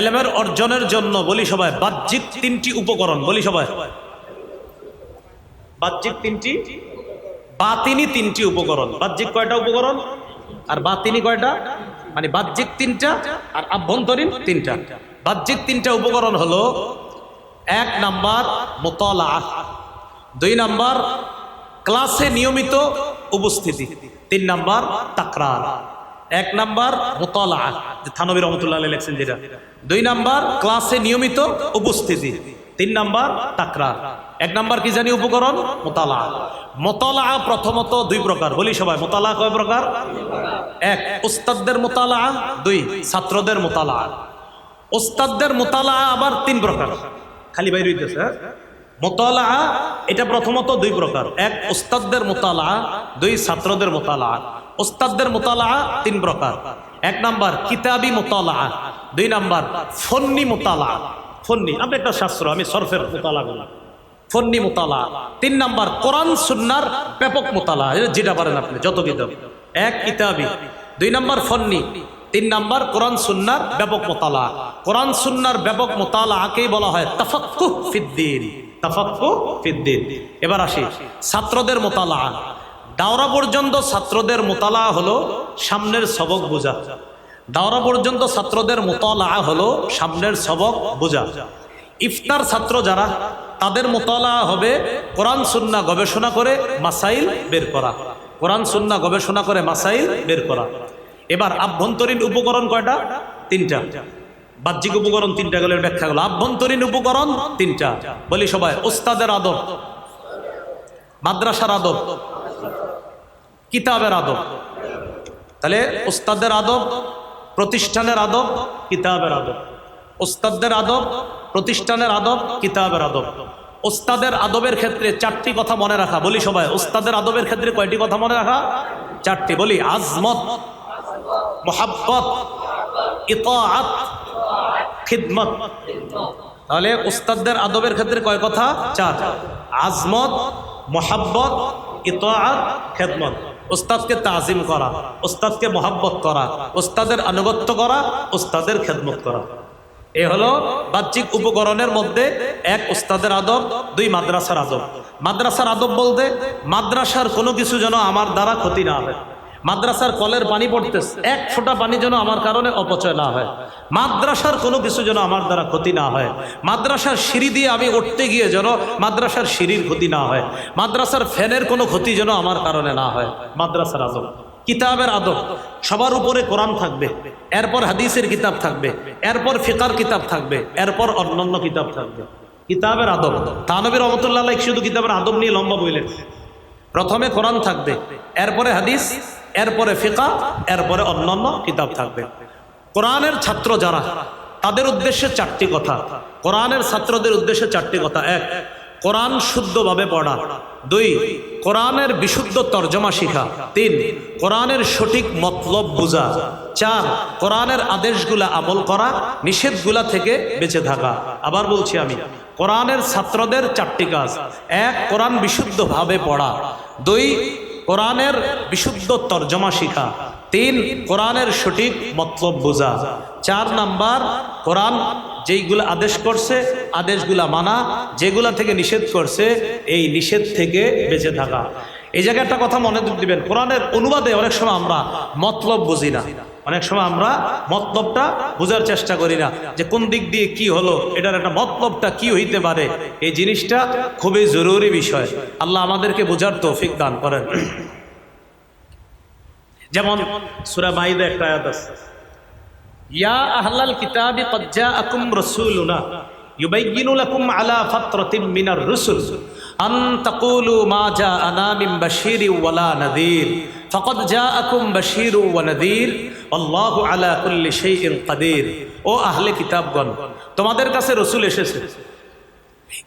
এলেমের অর্জনের জন্য বলি সবাই, বাহ্যিক তিনটি উপকরণ বলি সবাই। বাহ্যিক তিনটি? বাতিনি তিনটি উপকরণ। বাহ্যিক কয়টা উপকরণ? আর বাতিনি কয়টা? মানে বাহ্যিক তিনটা আর আভ্যন্তরীণ তিনটা। বাহ্যিক তিনটা উপকরণ হলো, এক নাম্বার মোতলা দুই নাম্বার ক্লাসে নিয়মিত উপস্থিতি, তিন নাম্বার তাকরার। এক নাম্বার মোতলা যে থানবী রহমতুল্লাহ লেখছেন যেটা। দুই নাম্বার ক্লাসে নিয়মিত উপস্থিতি। তিন নাম্বার তাকরার। এক নাম্বার কি জানি উপকরণ? মোতালা মোতালা প্রথমত দুই প্রকার। বলি সবাই মোতালা কয় প্রকার? এক, উস্তাদদের মোতালা দুই, ছাত্রদের মোতালা ওস্তাদদের মোতালা আবার তিন প্রকার। খালি বাইর হইতেছে হ্যাঁ? মোতালা এটা প্রথমত দুই প্রকার। এক ওস্তাদদের মোতালা দুই, ছাত্রদের মোতালা ওস্তাদদের মোতালা তিন প্রকার। এক নাম্বার কিতাবি মোতালা দুই নাম্বার ফন্নি মোতালা ফন্নি আমি একটা শাস্ত্র, আমি সরফের মোতালা করি ফন্নি মোতালা তিন নাম্বার কোরআন, সুন্নার ব্যাপক মোতালা যেটা পারেন আপনি, যত কিতাব এক কিতাবি, দুই নাম্বার ফন্নি, তিন নাম্বার কোরআন, সুন্নার ব্যাপক মোতালা কোরআন, সুন্নার ব্যাপক মোতালা আকেই বলা হয় তাফাক্কু ফিদ্দিন তাফাক্কু ফিদ্দিন এবার আসি, ছাত্রদের মোতালা দাওরা পর্যন্ত ছাত্রদের মোতালা হলো সামনের সবক বোঝা। দাওরা পর্যন্ত ছাত্রদের মোতালা হলো সামনের সবক বোঝা। ইফতার ছাত্র যারা, তাদের মোতালা হবে কোরআন, সুন্না গবেষণা করে মাসাইল বের করা। কোরআন, সুন্না গবেষণা করে মাসাইল বের করা। এবার আভ্যন্তরীণ উপকরণ কয়টা? তিনটা। বাহ্যিক উপকরণ তিনটা গেলে ব্যাখ্যা গেল। আভ্যন্তরীণ উপকরণ তিনটা। বলি সবাই ওস্তাদের আদব। মাদ্রাসার আদব। কিতাবের আদব। তাহলে ওস্তাদের আদব, প্রতিষ্ঠানের আদব, কিতাবের আদব। ওস্তাদদের আদব, প্রতিষ্ঠানের আদব, কিতাবের আদব। ওস্তাদের আদবের ক্ষেত্রে চারটি কথা মনে রাখা, বলি সবাই। ওস্তাদের আদবের ক্ষেত্রে কয়টি কথা মনে রাখা? চারটি, বলি। আজমত, মোহাব্বত, ইতাআত, খিদমত। তাহলে ওস্তাদদের আদবের ক্ষেত্রে কয় কথা? চার। আজমত, মোহাব্বত, ইতাআত, খেদমত। ওস্তাদকে তাজিম করা ওস্তাদকে মহাব্বত করা ওস্তাদের আনুগত্য করা ওস্তাদের খেদমত করা। এ হলো বাহ্যিক উপকরণের মধ্যে এক ওস্তাদের আদব, দুই মাদ্রাসার আদব। মাদ্রাসার আদব বলতে মাদ্রাসার কোনো কিছু যেন আমার দ্বারা ক্ষতি না হয়। মাদ্রাসার কলের পানি পড়তেছে। এক ফোঁটা পানি যেন আমার কারণে অপচয় না হয়। মাদ্রাসার কোনো কিছু যেন আমার দ্বারা ক্ষতি না হয়। মাদ্রাসার সিঁড়ি দিয়ে আমি উঠতে গিয়ে যেন মাদ্রাসার সিঁড়ির ক্ষতি না হয়। মাদ্রাসার ফ্যানের কোনো ক্ষতি যেন আমার কারণে না হয়। মাদ্রাসার আদব। কিতাবের আদব। সবার উপরে কোরআন থাকবে। এরপর হাদিসের কিতাব থাকবে। এরপর ফিকার কিতাব থাকবে। এরপর অন্যান্য কিতাব থাকবে। কিতাবের আদব। তানবীর রহমতুল্লাহ শুধু কিতাবের আদব নিয়ে লম্বা বইলেন। প্রথমে কোরআন থাকবে। এরপরে হাদিস। এরপরে ফিকা, এরপরে অন্যান্য কিতাব থাকবে। কোরআনের ছাত্র যারা, তাদের উদ্দেশ্যে চারটি কথা। কোরআনের ছাত্রদের উদ্দেশ্যে চারটি কথা। এক, কোরআন শুদ্ধভাবে পড়া। দুই, কোরআনের বিশুদ্ধ তর্জমা শিখা। তিন, কোরআনের সঠিক মতলব বোঝা। চার, কোরআনের আদেশগুলা আমল করা, নিষেধগুলা থেকে বেঁচে থাকা। আবার বলছি আমি, কোরআনের ছাত্রদের চারটি কাজ। এক, কোরআন বিশুদ্ধভাবে পড়া। দুই কোরআনের বিশুদ্ধ তর্জমা শিখা। তিন, কোরআনের সঠিক মতলব বোঝা। চার নাম্বার, কোরআন যেইগুলো আদেশ করছে, আদেশগুলা মানা, যেগুলা থেকে নিষেধ করছে, এই নিষেধ থেকে বেঁচে থাকা। এই জায়গায় একটা কথা মনে দিবেন, কোরআনের অনুবাদে অনেক সময় আমরা মতলব বুঝি না। অনেক সময় আমরা মতলবটা বোঝার চেষ্টা করি না যে কোন দিক দিয়ে কি হলো, এটার একটা মতলবটা কি হইতে পারে, এই জিনিসটা খুবই জরুরি বিষয়। আল্লাহ আমাদেরকে বোঝার তৌফিক দান করেন। যেমন সুরা মাইদা একটা আছে, ইয়া আহলাল কিতাবি কদ আকুম রসুলুনা ইউবাইগিনুল লাকুম আলা ফাতরাতিম মিনার রুসুল আন তাকুলু মা জাআনা মিন বাশীরি ওয়ালা নাযীর ফকত যা আকুম বশির ওয়ানদির আল্লাহ আলা কুল্লি সেই কাদির। ও আহলে কিতাবগণ, তোমাদের কাছে রসুল এসেছে।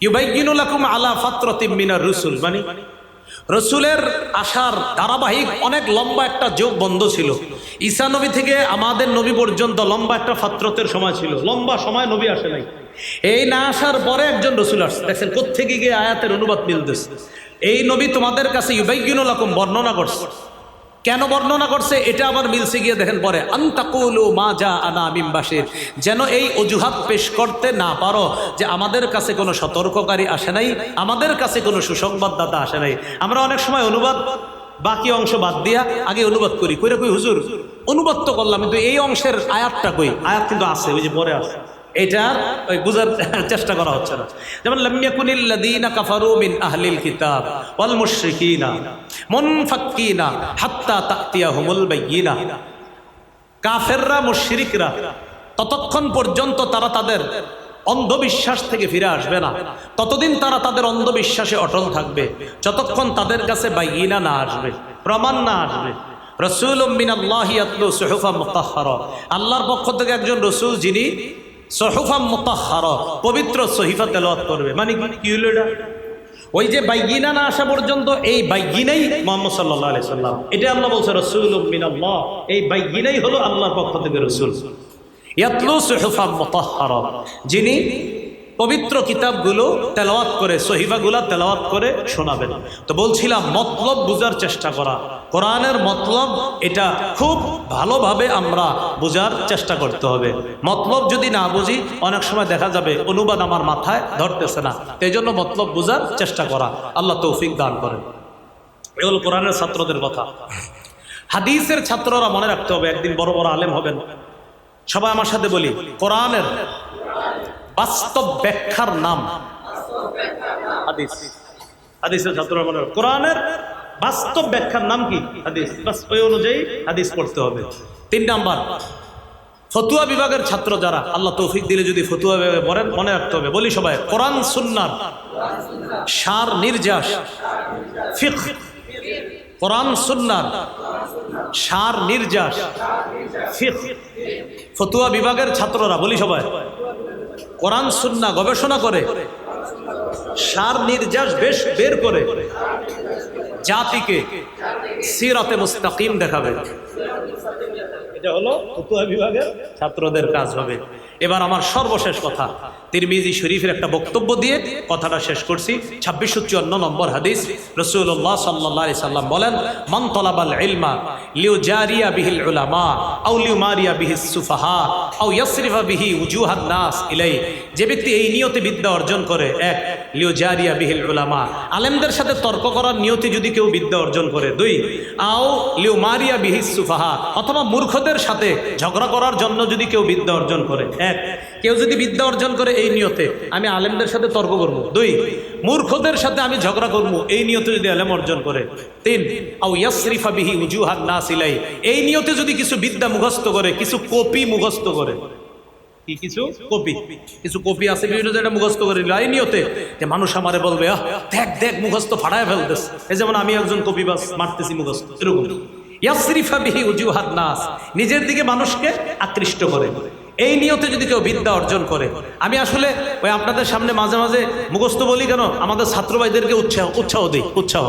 ইউবাইগিনুল আকুম আলা ফাত্রতিম মিনার রসুল মানে রসুলের আসার ধারাবাহিক অনেক লম্বা একটা যোগ বন্ধ ছিল। ঈসা নবী থেকে আমাদের নবী পর্যন্ত লম্বা একটা ফাত্রতের সময় ছিল। লম্বা সময় নবী আসে নাই। এই না আসার পরে একজন রসুল আসছে। দেখছেন কোথেকে গিয়ে আয়াতের অনুবাদ মিলতেছে। এই নবী তোমাদের কাছে ইউবাইগিনুল আকুম বর্ণনা করছে। কেন বর্ণনা করছে? এটা আবার মিলছে গিয়ে দেখেন পরে আন্তাকুলু মা যা আনা মিমবাসির যেন এই অজুহাত পেশ করতে না পারো যে আমাদের কাছে কোনো সতর্ককারী আসে নাই আমাদের কাছে কোনো সুসংবাদদাতা আসে নাই। আমরা অনেক সময় অনুবাদ বাকি অংশ বাদ দিয়া আগে অনুবাদ করি। কইরা কই হুজুর অনুবাদ তো করলাম কিন্তু এই অংশের আয়াতটা কই? আয়াত কিন্তু আছে ওই যে পরে আছে। এটা ওই বুঝার চেষ্টা করা হচ্ছে না। যেমন লামিয়াকুনিল্লাযীনা কাফারু মিন আহলিল কিতাব ওয়াল মুশরিকিনা। কাফেররা, মুশরিকরা, ততক্ষণ পর্যন্ত তারা তাদের অন্ধবিশ্বাস থেকে ফিরে আসবে না। ততদিন তারা তাদের অন্ধবিশ্বাসে অটল থাকবে। যতক্ষণ তাদের কাছে বাইনা না আসবে, প্রমাণ না আসবে। রসুল আল্লাহর পক্ষ থেকে একজন রসুল যিনি সহুফা মুতাহার পবিত্র সহিফা তেলাওয়াত করবে। মানে কি হলো এটা? ওই যে বাইগিনা না আসা পর্যন্ত এই বাইগিনাই মোহাম্মদ সাল্লাহ আলি সাল্লাম। এটা আল্লাহ বলছে রসুল মিনাল্লাহ। এই বাইগিনাই হলো আল্লাহর পক্ষ থেকে রসুল। ইয়াতলু সুহফা মুতাহহারা। যিনি পবিত্র কিতাবগুলো তেলাওয়াত করে সহিফাগুলা তেলাওয়াত করে শোনাবেন। তো বলছিলাম, মতলব বুঝার চেষ্টা করা। কোরআনের মতলব এটা খুব ভালোভাবে আমরা বোঝার চেষ্টা করতে হবে। মতলব যদি না বুঝি, অনেক সময় দেখা যাবে অনুবাদ আমার মাথায় ধরতেছে না। এই জন্য মতলব বোঝার চেষ্টা করা। আল্লাহ তৌফিক দান করেন। এগুলো কোরআনের ছাত্রদের কথা। হাদিসের ছাত্ররা মনে রাখতে হবে, একদিন বড় বড় আলেম হবেন। সবাই আমার সাথে বলি, কোরআনের বাস্তব ব্যাখ্যার নাম। ছাত্ররা বাস্তব ব্যাখ্যার নাম কি? অনুযায়ী পড়তে হবে। তিন ফতুয়া বিভাগের ছাত্র যারা, আল্লাহ যদি ফতুয়া পড়েন, মনে রাখতে হবে। সার, নির্যাস সার, নির্যাস ফতুয়া বিভাগের ছাত্ররা, বলি সবাই কোরআন, সুন্না গবেষণা করে, সার নির্যাস বেশ বের করে, জাতিকে সিরাতে মুস্তাকিম দেখাবে। এটা হলো বিভাগের ছাত্রদের কাজ হবে। এবার আমার সর্বশেষ কথা। তিরমিজি শরীফের একটা বক্তব্য দিয়ে কথাটা শেষ করছি। ছাব্বিশশো চুয়ান্ন নম্বর হাদিস রসুল্লাহ সাল্লাহ সাল্লাম বলেন, মান তলাবাল ইলমা লিউ জারিয়া বিহিল উলামা আউ লিউ মারিয়া বিহি সুফাহা আউ ইয়াসরিফা বিহি উজুহান নাস ইলাই যে ব্যক্তি এই নিয়তে বিদ্যা অর্জন করে, এক লিউ জারিয়া বিহিল উলামা, আলেমদের সাথে তর্ক করার নিয়তে যদি কেউ বিদ্যা অর্জন করে, দুই, আও লিউ মারিয়া বিহি সুফাহা, অথবা মূর্খদের সাথে ঝগড়া করার জন্য যদি কেউ বিদ্যা অর্জন করে, এক কেউ যদি বিদ্যা অর্জন করে এই নিয়তে, আমি আলেমদের সাথে তর্ক করব। দুই, মূর্খদের সাথে আমি ঝগড়া করব, এই নিয়তে যদি আলেম অর্জন করে। তিন আউ ইয়াসরিফা বিহি উজুহান না সিলাই এই নিয়তে যদি কিছু বিদ্যা মুখস্থ করে, কিছু কপি মুখস্থ করে। বিভিন্ন মুখস্থ এই নিয়তে মানুষ দেখ দেখ, মুখস্থ যেমন আমি উজুহাত নিজের দিকে মানুষকে আকৃষ্ট করে। এই নিয়তে যদি কেউ বিদ্যা অর্জন করে, আমি আসলে ওই আপনাদের সামনে মাঝে মাঝে মুখস্থ বলি কেন, আমাদের ছাত্র ভাইদেরকে উৎসাহ উৎসাহ দিই, উৎসাহ।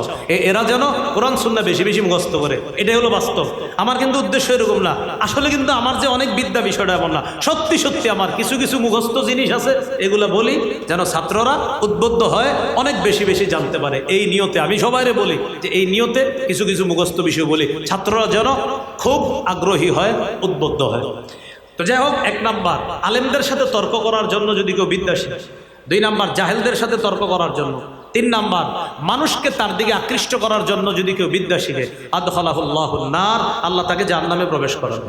এরা যেন কোরআন সুন্না বেশি বেশি মুখস্থ করে। এটাই হলো বাস্তব। আমার কিন্তু উদ্দেশ্য এরকম না। আসলে কিন্তু আমার যে অনেক বিদ্যা বিষয়টা এমন না। সত্যি সত্যি আমার কিছু কিছু মুখস্থ জিনিস আছে, এগুলো বলি যেন ছাত্ররা উদ্বুদ্ধ হয়, অনেক বেশি বেশি জানতে পারে। এই নিয়তে আমি সবাইরে বলি যে এই নিয়তে কিছু কিছু মুখস্থ বিষয় বলি। ছাত্ররা যেন খুব আগ্রহী হয়, উদ্বুদ্ধ হয়। তো যাই হোক, এক নাম্বার, আলেমদের সাথে তর্ক করার জন্য যদি কেউ বিদ্যা শিখে দুই নাম্বার, জাহেলদের সাথে তর্ক করার জন্য, তিন নাম্বার, মানুষকে তার দিকে আকৃষ্ট করার জন্য যদি কেউ বিদ্যা শিখে আদফালাহুল্লাহ নার আল্লাহ তাকে যার নামে প্রবেশ করাবে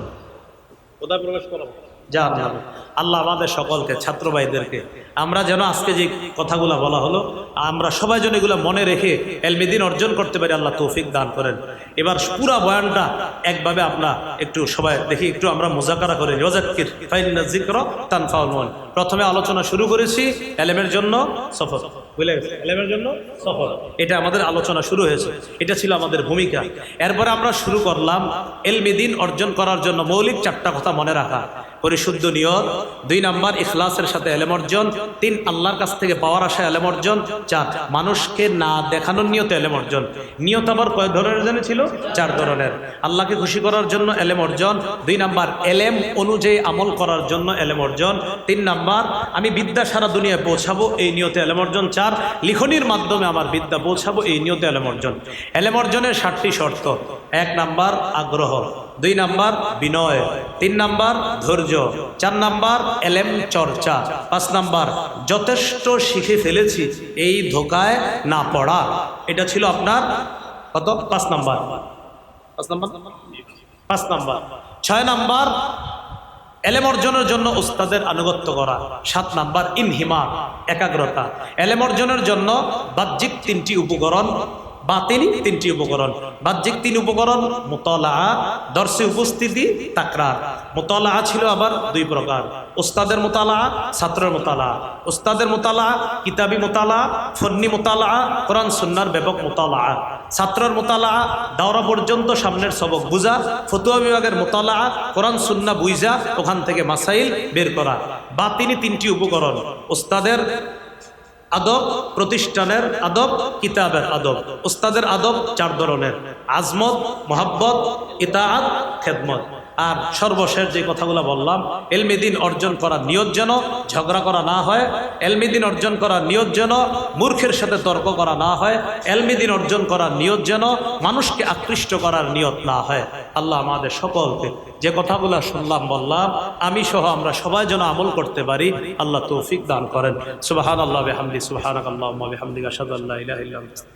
কোথায় প্রবেশ করাবো যার নামে আল্লাহ আমাদের সকলকে, ছাত্র ভাইদেরকে, আমরা যেন আজকে যে কথাগুলো বলা হলো, আমরা সবাই যেন এগুলো মনে রেখে এলমিদিন অর্জন করতে পারি, আল্লাহ তৌফিক দান করেন। এবার পুরা বয়ানটা একভাবে আমরা একটু সবাই দেখি, একটু আমরা মোজাকারা করি। রোজাক্কির ফাইন জিক্র তানফাউল মন প্রথমে আলোচনা শুরু করেছি এলেমের জন্য সফর। বুঝলে? এলেমের জন্য সফর। এটা আমাদের আলোচনা শুরু হয়েছে। এটা ছিল আমাদের ভূমিকা। এরপরে আমরা শুরু করলাম এলমিদিন অর্জন করার জন্য মৌলিক চারটা কথা মনে রাখা। পরিশুদ্ধ নিয়ত, দুই নাম্বার ইখলাসের সাথে এলেম অর্জন, তিন আল্লাহর কাছ থেকে পাওয়ার আশা এলেম অর্জন, চার, মানুষকে না দেখানোর নিয়ত এলেম অর্জন। নিয়ত আবার কয় ধরনের জানে ছিল? চার ধরনের। আল্লাহকে খুশি করার জন্য এলেম অর্জন, দুই নাম্বার এলেম অনুযায়ী আমল করার জন্য এলেম অর্জন, তিন নাম্বার আমি বিদ্যা সারা দুনিয়ায় পৌঁছাবো, এই নিয়তে এলেম অর্জন, চার, লিখনির মাধ্যমে আমার বিদ্যা পৌঁছাবো, এই নিয়তে এলেম অর্জন। এলেম অর্জনের ষাটটি শর্ত। এক নাম্বার আগ্রহ। দুই নাম্বার বিনয়, তিন নাম্বার ধৈর্য, চার নাম্বার এলেম চর্চা, পাঁচ নাম্বার যথেষ্ট শিখে ফেলেছি এই ধোকায় না পড়া। এটা ছিল আপনার কত? পাঁচ নাম্বার। পাঁচ নাম্বার? পাঁচ নাম্বার। ছয় নাম্বার এলেম অর্জনের জন্য উস্তাদের আনুগত্য করা। সাত নাম্বার ইনহিমার, একাগ্রতা। এলেম অর্জনের জন্য বাহ্যিক তিনটি উপকরণ বাতিনি তিনটি উপকরণ, বাহ্যিক তিন উপকরণ, মোতলা, দর্শে উপস্থিতি, তাকরার। মোতলা ছিল আবার দুই প্রকার ওস্তাদের মোতালা, ছাত্রের মোতালা। ওস্তাদের মোতালা, কিতাবি মোতালা, ফন্নি মোতালা, কোরআন সুন্নার ব্যাপক মোতালা। ছাত্রের মোতালা, দাওরা পর্যন্ত সামনের সবক বুঝা ফতুয়া বিভাগের মোতালা, কোরআন সুন্না বুইজা, ওখান থেকে মাসাইল বের করা। বা তিনি তিনটি উপকরণ ওস্তাদের আদব প্রতিষ্ঠানের আদব কিতাবের আদব। ওস্তাদের আদব চার ধরনের। আজমত মোহাব্বত ইতাহাত খেদমত। আর সর্বশেষ যে কথাগুলো বললাম এলমিদিন অর্জন করার নিয়ত যেন ঝগড়া করা না হয় এলমিদিন অর্জন করার নিয়ত যেন মূর্খের সাথে তর্ক করা না হয় এলমিদিন অর্জন করার নিয়ত যেন মানুষকে আকৃষ্ট করার নিয়ত না হয়। আল্লাহ আমাদের সকলকে যে কথাগুলো শুনলাম, বললাম, আমি সহ আমরা সবাই যেন আমল করতে পারি, আল্লাহ তৌফিক দান করেন। সুবাহান আল্লাহ সুবাহান আল্লাহ আল্লাহ